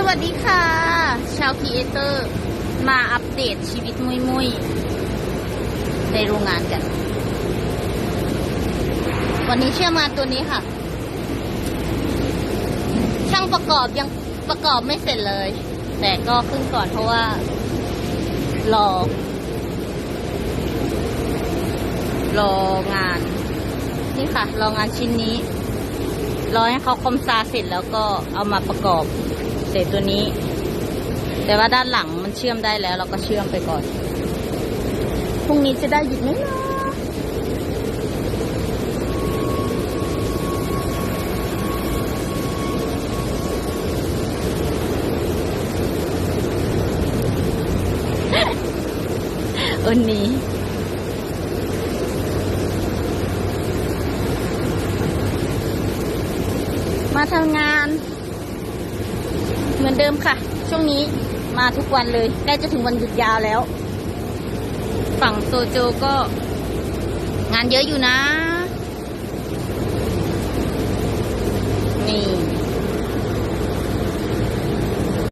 สวัสดีค่ะ ชาวคีเอเตอร์ มาอัปเดตชีวิตมุยมุยในโรงงานกัน วันนี้เชื่อมาตัวนี้ค่ะ ช่างประกอบยังประกอบไม่เสร็จเลย แต่ก็ขึ้นก่อนเพราะว่า รอ รองาน นี่ค่ะ รองานชิ้นนี้ รอให้เขาคอมซาเสร็จแล้วก็เอามาประกอบ เสร็จตัวนี้ แต่ว่าด้านหลังมันเชื่อมได้แล้ว เราก็เชื่อมไปก่อน พรุ่งนี้จะได้หยิบไหมนะวันนี้มาทำงาน มือนเดิมค่ะ ช่วงนี้มาทุกวันเลยใกล้จะถึงวันหยุดยาวแล้ว ฝั่งโซโจก็ งานเยอะอยู่นะ